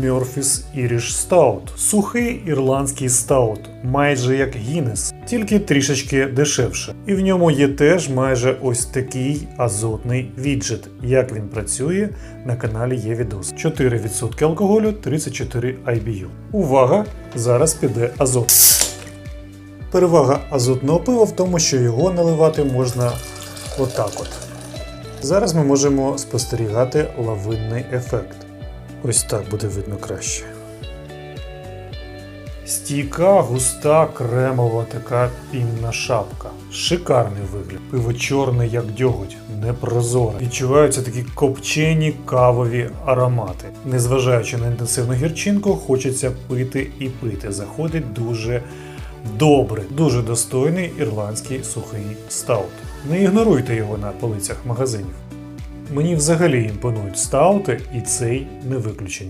Murphy's Irish Stout. Сухий ірландський стаут, майже як Гіннес, тільки трішечки дешевше. І в ньому є теж майже ось такий азотний віджит. Як він працює, на каналі є відос. 4% алкоголю, 34 IBU. Увага! Зараз піде азот. Перевага азотного пива в тому, що його наливати можна отак от. Зараз ми можемо спостерігати лавинний ефект. Ось так буде видно краще. Стійка, густа, кремова така пінна шапка. Шикарний вигляд. Пиво чорне, як дьоготь, непрозоре. Відчуваються такі копчені кавові аромати. Незважаючи на інтенсивну гірчинку, хочеться пити і пити. Заходить дуже добре, дуже достойний ірландський сухий стаут. Не ігноруйте його на полицях магазинів. Мені взагалі імпонують стаути, і цей не виключення.